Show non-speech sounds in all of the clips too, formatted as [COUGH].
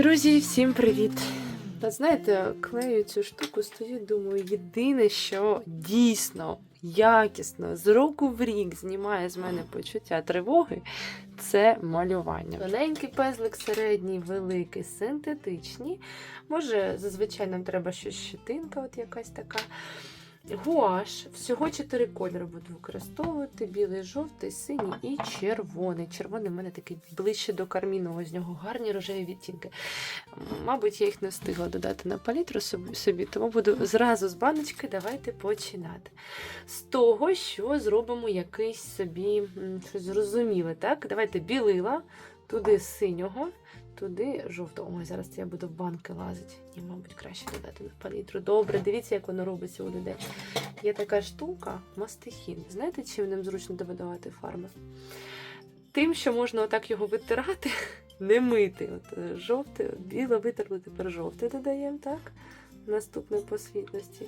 Друзі, всім привіт! Та знаєте, клею цю штуку, стою, думаю, єдине, що дійсно якісно з року в рік знімає з мене почуття тривоги, це малювання. Тоненький пезлик, середній, великий, синтетичні. Може, зазвичай нам треба щось щетинка, от якась така. Гуаш. Всього чотири кольори буду використовувати: білий, жовтий, синій і червоний. Червоний в мене такий ближче до кармінового, з нього гарні рожеві відтінки. Мабуть, я їх не встигла додати на палітру собі- тому буду зразу з баночки давайте починати. З того, що зробимо якийсь собі щось зрозуміле. Так? Давайте білила, туди синього, туди жовтого. Ой, зараз я буду в банки лазити. Ні, мабуть, краще додати на палітру. Добре, дивіться, як воно робиться у людей. Є така штука мастихін. Знаєте, чим ним зручно видавати фарби? Тим, що можна отак його витирати, [LAUGHS] не мити. От е, жовте, біле витерли, тепер жовте додаємо, так? Наступне по світлості.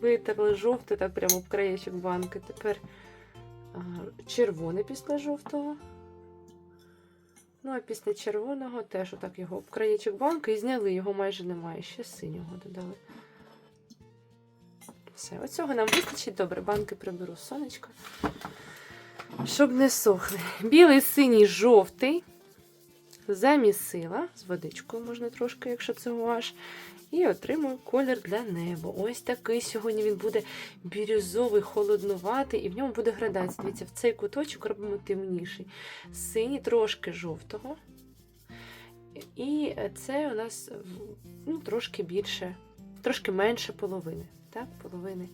Витерли жовте, так прямо в краєчок банки. Тепер а, червоне після жовтого. Ну, а після червоного теж отак його об краєчок банки і зняли, його майже немає. Ще синього додали. Все, оцього нам вистачить. Добре, банки приберу сонечко. Щоб не сохли. Білий, синій, жовтий. Замісила. З водичкою можна трошки, якщо це гуаш. І отримую колір для неба. Ось такий сьогодні він буде бірюзовий, холоднуватий, і в ньому буде градація. Дивіться, в цей куточок робимо темніший. Синій, трошки жовтого. І це у нас ну, трошки більше, трошки менше половини. Так, половини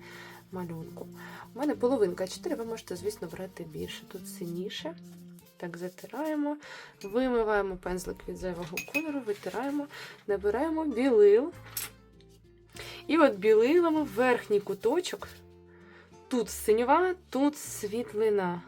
малюнку. У мене половинка 4, ви можете, звісно, брати більше. Тут синіше. Так, затираємо, вимиваємо пензлик від зайвого кольору, витираємо, набираємо білил. І от білилимо верхній куточок. Тут синьова, тут світлина.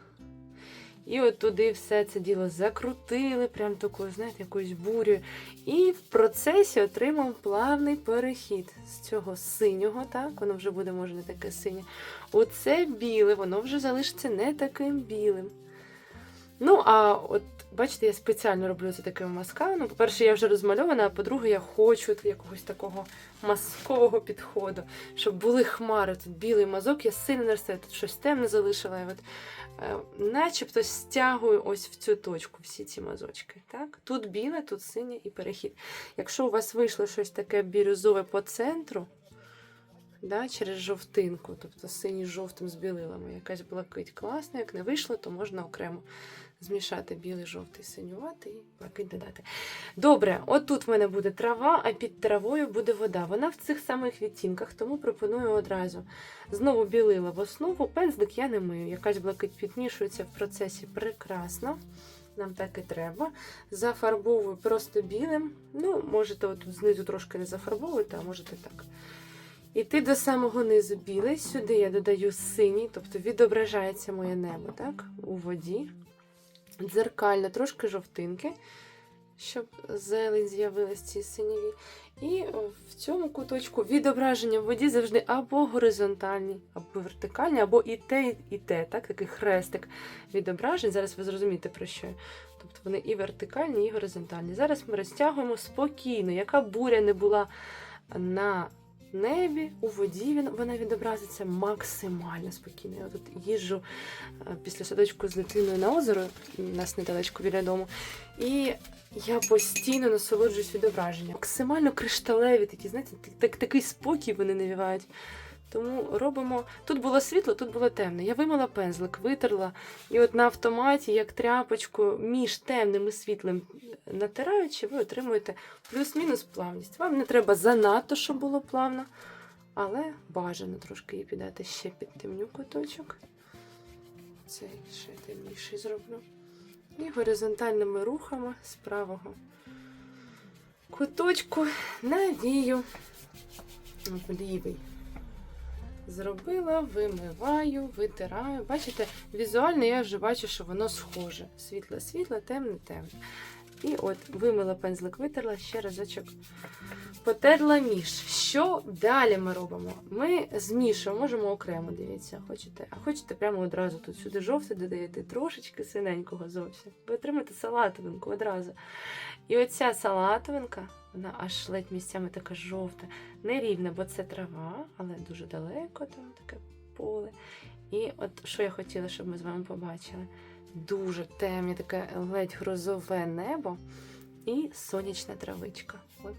І от туди все це діло закрутили, прям такою, знаєте, якоюсь бурю. І в процесі отримав плавний перехід з цього синього, так, воно вже буде, може, не таке синє. Оце біле, воно вже залишиться не таким білим. Ну, а от бачите, я спеціально роблю це таким масканом. По-перше, я вже розмальована, а по-друге, я хочу якогось такого маскового підходу, щоб були хмари. Тут білий мазок, я сильно наростаю, тут щось темне залишила. І от, е, начебто стягую ось в цю точку всі ці мазочки. Так? Тут біле, тут синє і перехід. Якщо у вас вийшло щось таке бірюзове по центру, да, через жовтинку, тобто синій жовтим з білилами, якась блакить класна, як не вийшло, то можна окремо змішати білий, жовтий, синюватий і блакить додати. Добре, отут в мене буде трава, а під травою буде вода. Вона в цих самих відтінках, тому пропоную одразу. Знову білила в основу, пензлик я не мию. Якась блакить підмішується в процесі прекрасно. Нам так і треба. Зафарбовую просто білим. Ну, можете отут знизу трошки не зафарбовувати, а можете так. Іти до самого низу білий. Сюди я додаю синій, тобто відображається моє небо так, у воді. Дзеркально, трошки жовтинки, щоб зелень з'явилась ці синіві. І в цьому куточку відображення в воді завжди або горизонтальні, або вертикальні, або і те, і те, так, такий хрестик відображень. Зараз ви зрозумієте про що. Тобто вони і вертикальні, і горизонтальні. Зараз ми розтягуємо спокійно, яка буря не була на небі, у воді він, вона відобразиться максимально спокійно. Я тут їжджу е, після садочку з дитиною на озеро, у нас недалечко біля дому. І я постійно насолоджуюсь відображенням. Максимально кришталеві такі, знаєте, так, такий спокій вони навівають. Тому робимо. Тут було світло, тут було темне. Я вимила пензлик, витерла, і от на автоматі, як тряпочку, між темним і світлим натираючи, ви отримуєте плюс-мінус плавність. Вам не треба занадто, щоб було плавно, але бажано трошки її піддати ще під темню куточок. Цей ще темніший зроблю. І горизонтальними рухами з правого куточку навію в лівий. Зробила, вимиваю, витираю. Бачите, візуально я вже бачу, що воно схоже. Світле, світле, темне, темне. І от вимила пензлик, витерла, ще разочок потерла між. Що далі ми робимо? Ми змішуємо, можемо окремо, дивіться, хочете, а хочете прямо одразу тут сюди жовте додаєте трошечки синенького зовсім. Ви отримаєте салатовинку одразу. І оця салатовинка, вона аж ледь місцями така жовта, нерівна, бо це трава, але дуже далеко там таке поле. І от що я хотіла, щоб ми з вами побачили. Дуже темне, таке ледь грозове небо і сонячна травичка. От.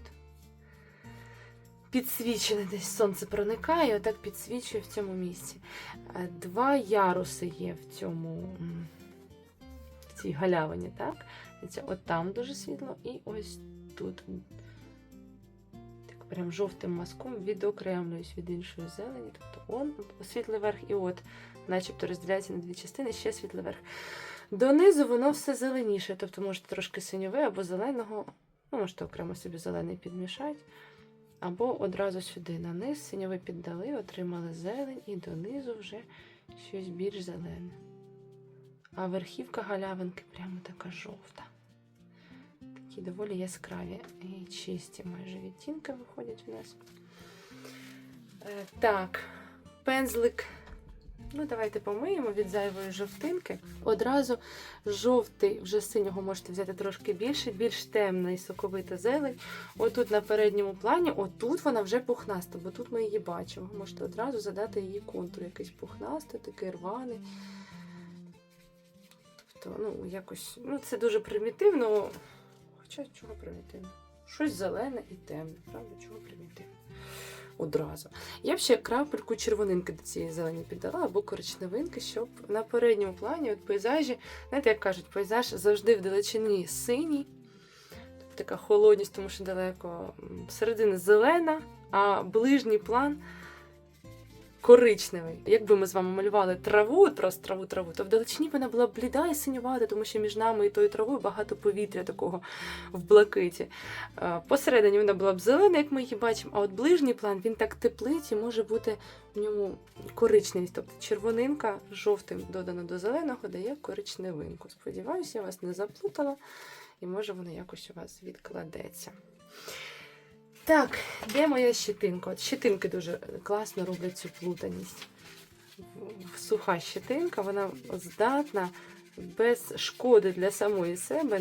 Підсвічене десь сонце проникає, отак підсвічує в цьому місці. Е, Два яруси є в цьому в цій галявині, так? Це от там дуже світло, і ось тут. Так прям жовтим мазком відокремлююсь від іншої зелені. Тобто он світлий верх, і от, начебто розділяється на дві частини, ще світлий верх. Донизу воно все зеленіше, тобто можете трошки синьове або зеленого, ну, можете окремо собі зелений підмішати. Або одразу сюди на низ синьовий піддали, отримали зелень, і донизу вже щось більш зелене. А верхівка галявинки прямо така жовта. Такі доволі яскраві і чисті майже відтінки виходять у нас. Е, Так, пензлик. Ну, давайте помиємо від зайвої жовтинки. Одразу жовтий, вже синього можете взяти трошки більше, більш темна і соковита зелень. Отут на передньому плані, отут вона вже пухнаста, бо тут ми її бачимо. Можете одразу задати її контур, якийсь пухнастий, такий рваний. Тобто, ну, якось, ну, це дуже примітивно. Хоча чого примітивно? Щось зелене і темне, правда? Чого примітивно? Одразу. Я б ще крапельку червонинки до цієї зелені піддала, або коричневинки, щоб на передньому плані, от пейзажі, знаєте, як кажуть, пейзаж завжди в далечині синій, тобто така холодність, тому що далеко середина зелена, а ближній план коричневий. Якби ми з вами малювали траву, просто траву, траву, то в далечині вона була бліда і синювата, тому що між нами і тою травою багато повітря такого в блакиті. Е, Посередині вона була б зелена, як ми її бачимо, а от ближній план він так теплить і може бути в ньому коричневість. Тобто червонинка жовтим додано до зеленого дає коричневинку. Сподіваюся, я вас не заплутала, і може воно якось у вас відкладеться. Так, де моя щетинка? От щетинки дуже класно роблять цю плутаність. Суха щетинка, вона здатна без шкоди для самої себе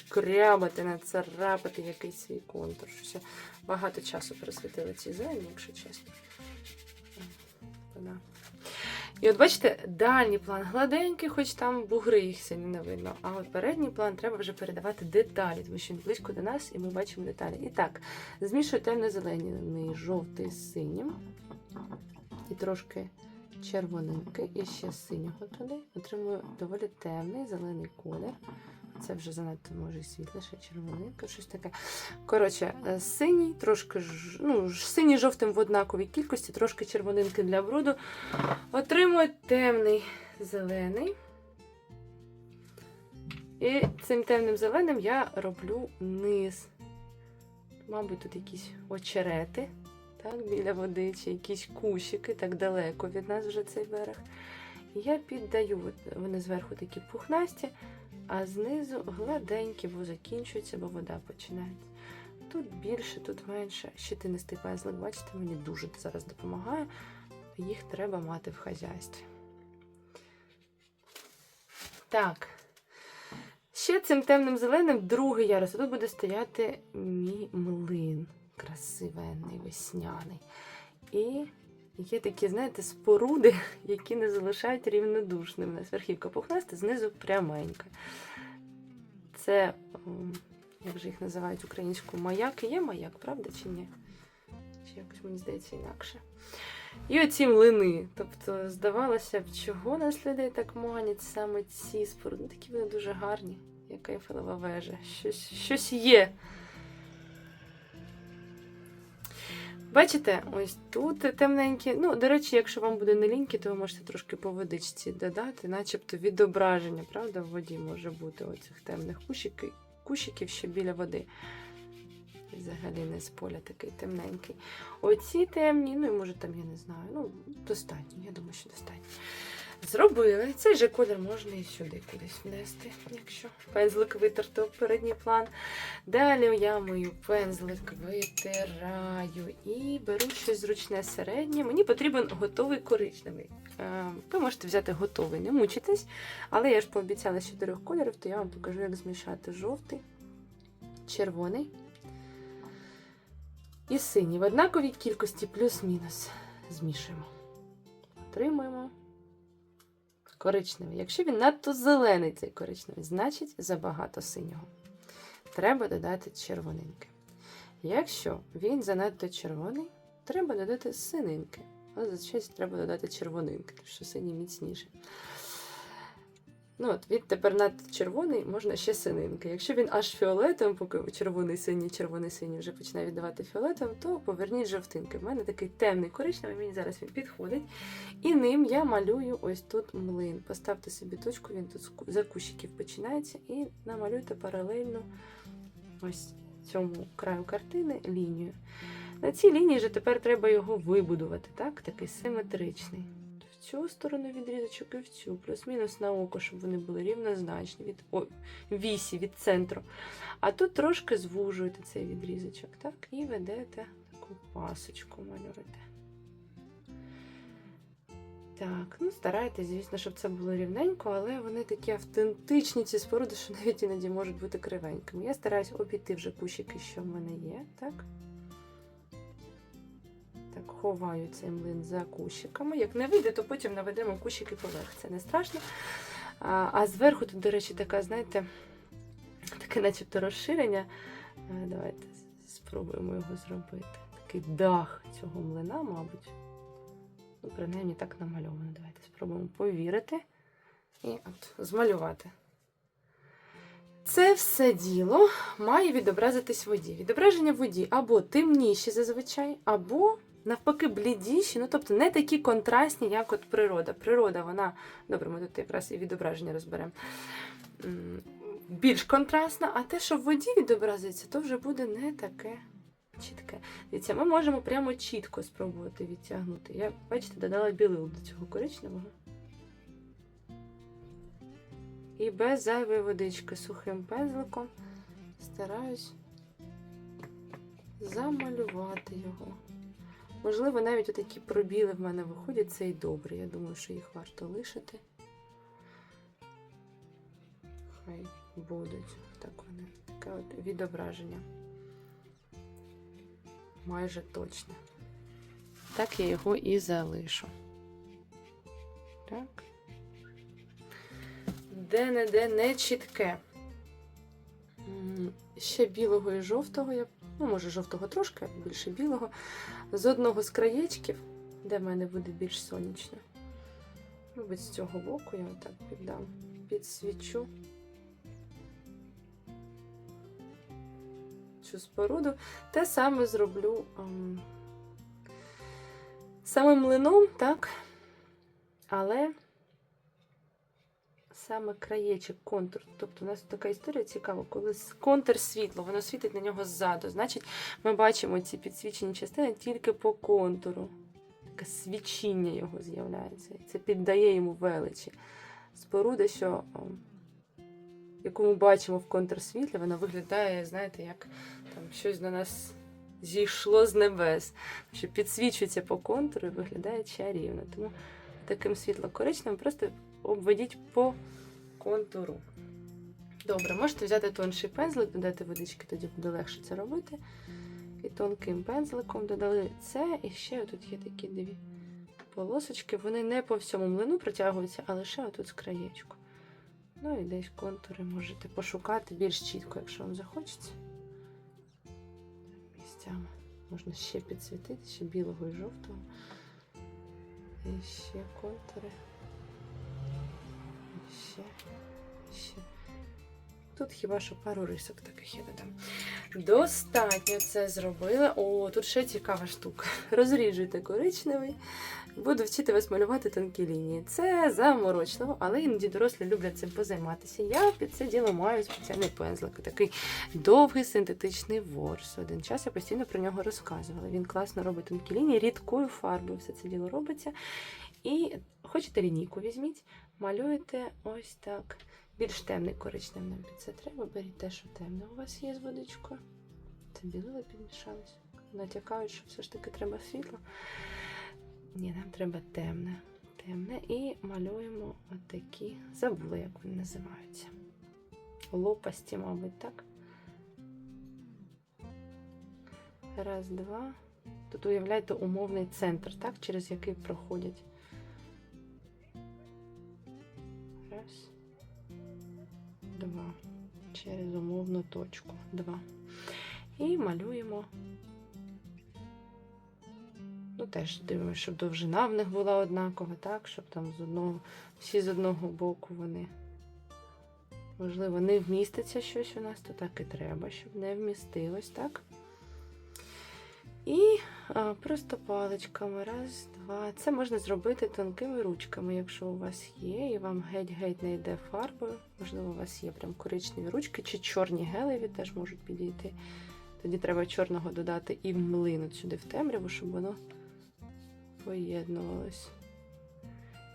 нашкрябати, нацарапати якийсь свій контур. Щось багато часу присвятила цій зелені, якщо чесно. Вона. І от бачите, дальній план гладенький, хоч там бугри їх сильно не видно. А от передній план треба вже передавати деталі, тому що він близько до нас і ми бачимо деталі. І так, змішую темно-зелений жовтий з синім. І трошки червоненький, і ще синього туди. Отримую доволі темний зелений колір. Це вже занадто може і світліше, червонинка, щось таке. Коротше, е, синій, трошки ну, синій жовтим в однаковій кількості, трошки червонинки для бруду. Отримую темний зелений. І цим темним зеленим я роблю низ. Мабуть, тут якісь очерети так, біля води, чи якісь кущики, так далеко від нас вже цей берег. І я піддаю, вони зверху такі пухнасті, а знизу гладенькі, бо закінчуються, бо вода починається. Тут більше, тут менше. Щетинистий пензлик, бачите, мені дуже зараз допомагає. Їх треба мати в хазяйстві. Так. Ще цим темним зеленим другий ярус. Тут буде стояти мій млин. Красивенний, весняний. І є такі, знаєте, споруди, [LAUGHS] які не залишають рівнодушним. У нас верхівка пухнаста, знизу пряменька. Це, як же їх називають українською, маяк. Є маяк, правда чи ні? Чи якось мені здається інакше. І оці млини. Тобто, здавалося б, чого нас людей так манять саме ці споруди. Такі вони дуже гарні, як Ейфелева вежа. Щось, щось є. Бачите, ось тут темненькі. Ну, до речі, якщо вам буде не ліньки, то ви можете трошки по водичці додати, начебто відображення, правда, в воді може бути оцих темних кущиків, кущиків ще біля води. Взагалі не з поля такий темненький. Оці темні, ну і може там, я не знаю, ну, достатньо, я думаю, що достатньо. Зробили. Цей же колір можна і сюди кудись внести, якщо пензлик витерто передній план. Далі я мою пензлик витираю і беру щось зручне середнє. Мені потрібен готовий коричневий. Е, Ви можете взяти готовий, не мучитесь. Але я ж пообіцяла з чотирьох кольорів, то я вам покажу, як змішати жовтий червоний і синій. В однаковій кількості плюс-мінус. Змішуємо. Отримуємо коричневий. Якщо він надто зелений, цей коричневий, значить забагато синього. Треба додати червоненьке. Якщо він занадто червоний, треба додати синеньке. Але зазвичай треба додати червонинки, тому що синій міцніше. Ну, от, він тепер надто червоний, можна ще сининки. Якщо він аж фіолетовим, поки червоний синій, червоний синій вже починає віддавати фіолетовим, то поверніть жовтинки. У мене такий темний коричневий, мені зараз він підходить. І ним я малюю ось тут млин. Поставте собі точку, він тут за кущиків починається, і намалюйте паралельно ось цьому краю картини лінію. На цій лінії вже тепер треба його вибудувати, так? Такий симетричний. Цю сторону відрізочок і в цю, плюс-мінус на око, щоб вони були рівнозначні від о, вісі, від центру. А тут трошки звужуєте цей відрізочок, так? І ведете таку пасочку малюєте. Так, ну старайтесь, звісно, щоб це було рівненько, але вони такі автентичні, ці споруди, що навіть іноді можуть бути кривенькими. Я стараюсь обійти вже кущики, що в мене є, так? Ховаю цей млин за кущиками. Як не вийде, то потім наведемо кущики поверх. Це не страшно. А, зверху тут, до речі, така, знаєте, таке начебто розширення. Давайте спробуємо його зробити. Такий дах цього млина, мабуть. Ну, принаймні так намальовано. Давайте спробуємо повірити і от змалювати. Це все діло має відобразитись в воді. Відображення в воді або темніші зазвичай, або навпаки блідіші, ну тобто не такі контрастні, як от природа. Природа, вона, добре, ми тут якраз і відображення розберемо. Більш контрастна, а те, що в воді відобразиться, то вже буде не таке чітке. Дивіться, ми можемо прямо чітко спробувати відтягнути. Я, бачите, додала білил до цього коричневого. І без зайвої водички сухим пензликом стараюсь замалювати його. Можливо, навіть отакі пробіли в мене виходять, це і добре. Я думаю, що їх варто лишити. Хай будуть. Так вони. Таке от відображення. Майже точне. Так я його і залишу. Так. Де-не-де не чітке. Ще білого і жовтого, я, ну, може, жовтого трошки, більше білого. З одного з краєчків, де в мене буде більш сонячно. Мабуть, з цього боку я отак піддам, підсвічу цю споруду. Те саме зроблю ем, самим млином, так? Але саме краєчок, контур. Тобто у нас така історія цікава, коли контур світло, воно світить на нього ззаду. Значить, ми бачимо ці підсвічені частини тільки по контуру. Таке свічіння його з'являється. Це піддає йому величі. Споруда, що яку ми бачимо в контрсвітлі, вона виглядає, знаєте, як там щось на нас зійшло з небес. Що підсвічується по контуру і виглядає чарівно. Тому таким світло-коричневим просто обведіть по контуру. Добре, можете взяти тонший пензлик, додати водички, тоді буде легше це робити. І тонким пензликом додали це. І ще тут є такі дві полосочки. Вони не по всьому млину протягуються, а лише отут з краєчку. Ну і десь контури можете пошукати більш чітко, якщо вам захочеться. Місцями можна ще підсвітити, ще білого і жовтого. І ще контури. Ще, ще. Тут хіба що пару рисок таких я додам. Достатньо це зробила. О, тут ще цікава штука. [LAUGHS] Розріжуйте коричневий. Буду вчити вас малювати тонкі лінії. Це заморочливо, але іноді дорослі люблять цим позайматися. Я під це діло маю спеціальний пензлик, такий довгий синтетичний ворс. Один час я постійно про нього розказувала. Він класно робить тонкі лінії, рідкою фарбою все це діло робиться. І хочете лінійку візьміть, малюєте ось так. Більш темний коричневий нам під це треба. Беріть те, що темне у вас є з водичкою. Це білила підмішалось. Натякають, що все ж таки треба світло. Ні, нам треба темне. Темне. І малюємо отакі. Забула, як вони називаються. Лопасті, мабуть, так? Раз, два. Тут уявляєте умовний центр, так, через який проходять. Через умовну точку. Два. І малюємо. Ну, теж дивимося, щоб довжина в них була однакова, так, щоб там з одного, всі з одного боку вони. Можливо, не вміститься щось у нас, то так і треба, щоб не вмістилось, так? І просто паличками. Раз, два. Це можна зробити тонкими ручками, якщо у вас є, і вам геть-геть не йде фарбою. Можливо, у вас є прям коричневі ручки, чи чорні гелеві теж можуть підійти. Тоді треба чорного додати і млинуть сюди в темряву, щоб воно поєднувалось.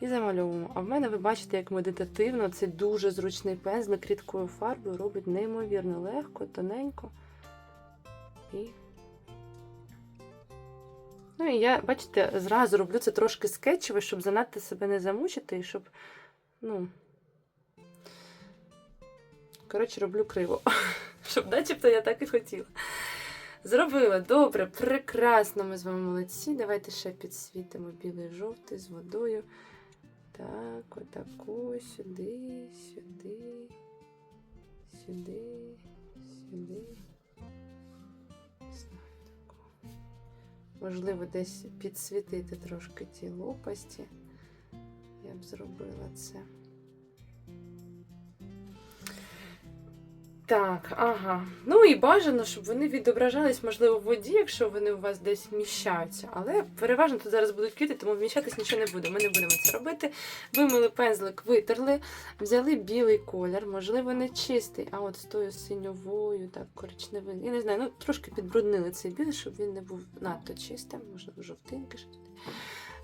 І замальовуємо. А в мене ви бачите, як медитативно, це дуже зручний пензлик рідкою фарбою робить неймовірно легко, тоненько. І Ну і я, бачите, зразу роблю це трошки скетчево, щоб занадто себе не замучити і щоб, ну. Коротше, роблю криво. [LAUGHS] Щоб начебто я так і хотіла. Зробила добре, прекрасно. Ми з вами молодці. Давайте ще підсвітимо білий жовтий з водою. Так, отаку, сюди, сюди, сюди, сюди. Можливо, десь підсвітити трошки ті лопасті. Я б зробила це. Так, ага. Ну і бажано, щоб вони відображались, можливо, в воді, якщо вони у вас десь вміщаються. Але переважно тут зараз будуть квіти, тому вміщатись нічого не буде. Ми не будемо це робити. Вимили пензлик, витерли, взяли білий колір, можливо, не чистий, а от з тою синьовою, так, коричневим. Я не знаю, ну трошки підбруднили цей білий, щоб він не був надто чистим, можливо, жовтинки. щось.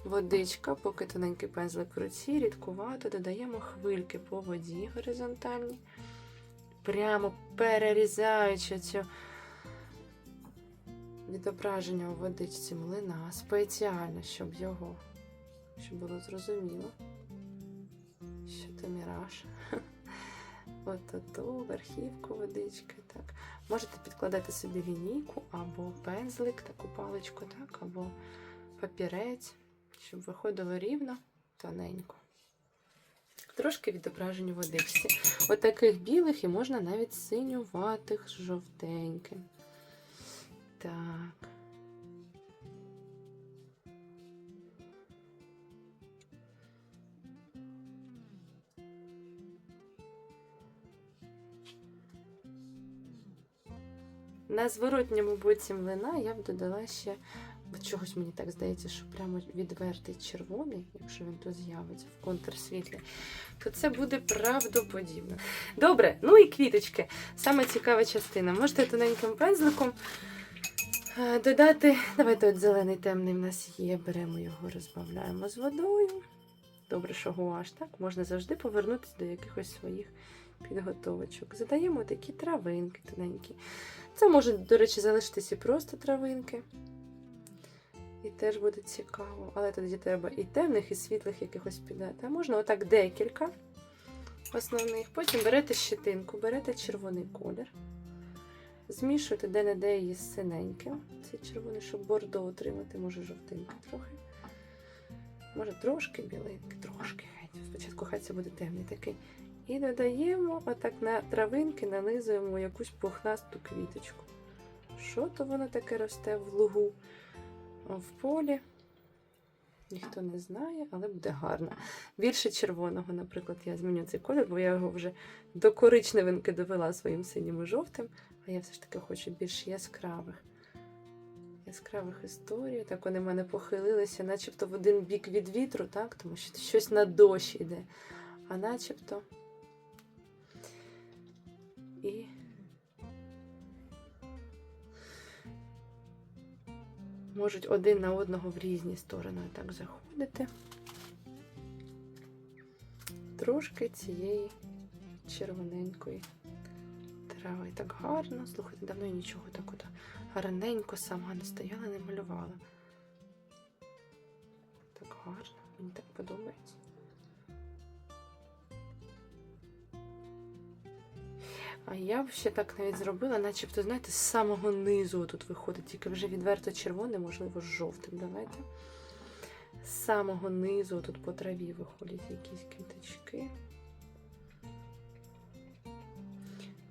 Водичка, поки тоненький пензлик в руці, рідкувато, додаємо хвильки по воді горизонтальні прямо перерізаючи цю відображення у водичці млина спеціально, щоб його, щоб було зрозуміло, що то міраж. [LAUGHS] От ту верхівку водички. так. Можете підкладати собі лінійку або пензлик, таку паличку, так, або папірець, щоб виходило рівно, тоненько. Трошки відображені водичці. [LAUGHS] Отаких білих і можна навіть синюватих жовтеньким. Так. На зворотньому боці млина я б додала ще От чогось мені так здається, що прямо відвертий червоний, якщо він тут з'явиться в контрсвітлі, то це буде правдоподібно. Добре, ну і квіточки. Саме цікава частина. Можете тоненьким пензликом е, додати. Давайте от зелений темний в нас є. Беремо його, розбавляємо з водою. Добре, що гуаш, так? Можна завжди повернутися до якихось своїх підготовочок. Задаємо такі травинки тоненькі. Це може, до речі, залишитися і просто травинки. І теж буде цікаво. Але тоді треба і темних, і світлих якихось піддати. А можна отак декілька основних. Потім берете щетинку, берете червоний колір. Змішуєте де-не-де її з синеньким. Цей червоний, щоб бордо отримати, може жовтинка трохи. Може трошки біленький, трошки геть. Спочатку хай це буде темний такий. І додаємо отак на травинки, нанизуємо якусь пухнасту квіточку. Що то воно таке росте в лугу? В полі. Ніхто не знає, але буде гарно. Більше червоного, наприклад, я зміню цей колір, бо я його вже до коричневинки довела своїм синім і жовтим, а я все ж таки хочу більш яскравих. Яскравих історій. Так вони в мене похилилися, начебто в один бік від вітру, так? тому що щось на дощ йде. А начебто. І можуть один на одного в різні сторони так заходити. Трошки цієї червоненької трави. Так гарно. Слухайте, давно я нічого так от гарненько сама не стояла, не малювала. Так гарно, мені так подобається. А я б ще так навіть зробила, начебто, знаєте, з самого низу тут виходить, тільки вже відверто червоне, можливо, з жовтим. Давайте. З самого низу тут по траві виходять якісь квіточки.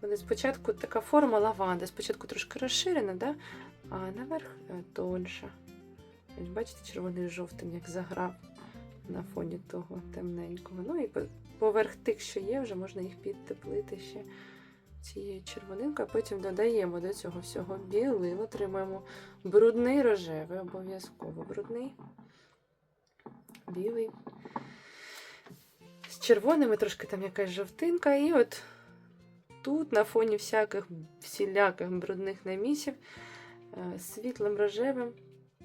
Вони спочатку така форма лаванди, спочатку трошки розширена, да? а наверх е, тонша. Бачите, червоний з жовтим, як заграв на фоні того темненького. Ну і поверх тих, що є, вже можна їх підтеплити ще цією червонинкою, а потім додаємо до цього всього білий, отримаємо брудний рожевий, обов'язково брудний, білий. З червоними трошки там якась жовтинка, і от тут на фоні всяких всіляких брудних намісів е, світлим рожевим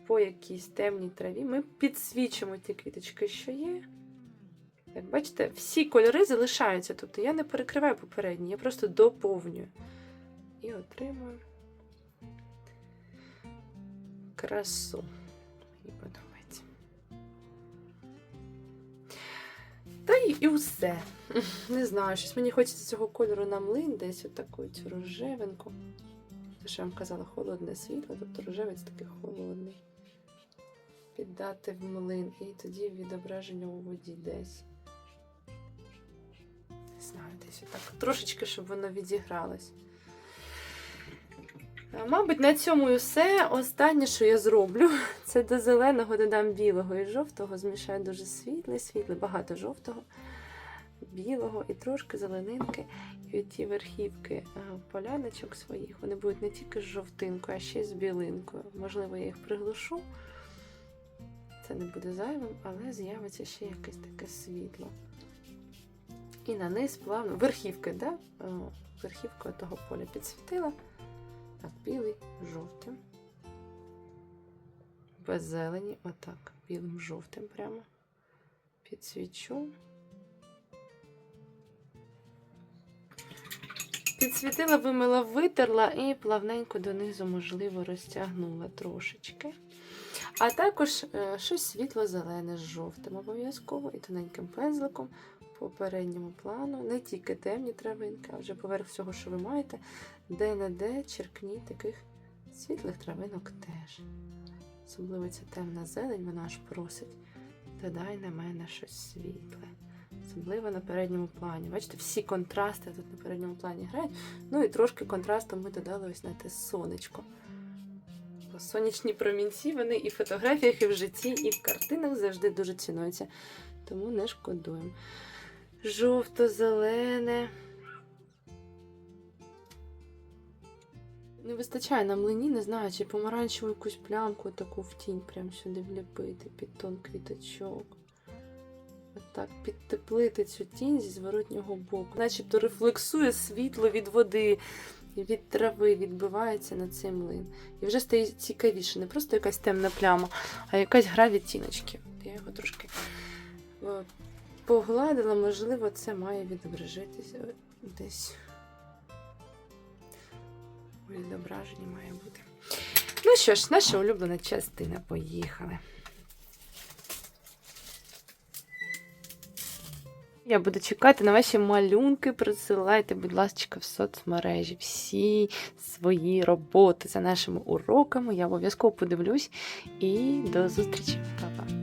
по якійсь темній траві ми підсвічимо ті квіточки, що є. Як бачите, всі кольори залишаються. Тобто я не перекриваю попередні, я просто доповнюю. І отримую красу. Мені подобається. Та й і все. [LAUGHS] Не знаю, щось мені хочеться цього кольору на млин, десь отаку цю рожевинку. Те, що я вам казала, холодне світло, тобто рожевець такий холодний. Піддати в млин і тоді відображення у воді десь. Десь отак. Трошечки, щоб воно відігралось. Мабуть, на цьому і все. Останнє, що я зроблю, [LAUGHS] це до зеленого додам білого і жовтого. Змішаю дуже світлий, світлий, багато жовтого, білого і трошки зеленинки. І ті верхівки е, поляночок своїх, вони будуть не тільки з жовтинкою, а ще й з білинкою. Можливо, я їх приглушу. Це не буде зайвим, але з'явиться ще якесь таке світло. І на низ плавно. Верхівки, да? Е, Верхівку того поля підсвітила. Так, білий, жовтим. Без зелені, отак, білим жовтим прямо. Підсвічу. Підсвітила, вимила, витерла і плавненько донизу, можливо, розтягнула трошечки. А також е, щось світло-зелене з жовтим обов'язково і тоненьким пензликом по передньому плану. Не тільки темні травинки, а вже поверх всього, що ви маєте, де-не-де черкніть таких світлих травинок теж. Особливо ця темна зелень, вона аж просить. Додай на мене щось світле. Особливо на передньому плані. Бачите, всі контрасти тут на передньому плані грають. Ну і трошки контрасту ми додали ось на те сонечко. Бо сонячні промінці, вони і в фотографіях, і в житті, і в картинах завжди дуже цінуються. Тому не шкодуємо. Жовто-зелене. Не вистачає на млині, не знаю, чи помаранчеву якусь плямку таку в тінь прям сюди вліпити під тон квіточок. Отак, підтеплити цю тінь зі зворотнього боку. Начебто рефлексує світло від води, від трави, відбивається на цей млин. І вже стає цікавіше. Не просто якась темна пляма, а якась гра відтіночки. Я його трошки погладила, можливо, це має відображитися десь. У відображенні має бути. Ну що ж, наша улюблена частина. Поїхали. Я буду чекати на ваші малюнки. Присилайте, будь ласка, в соцмережі всі свої роботи за нашими уроками. Я обов'язково подивлюсь. І до зустрічі. Па-па.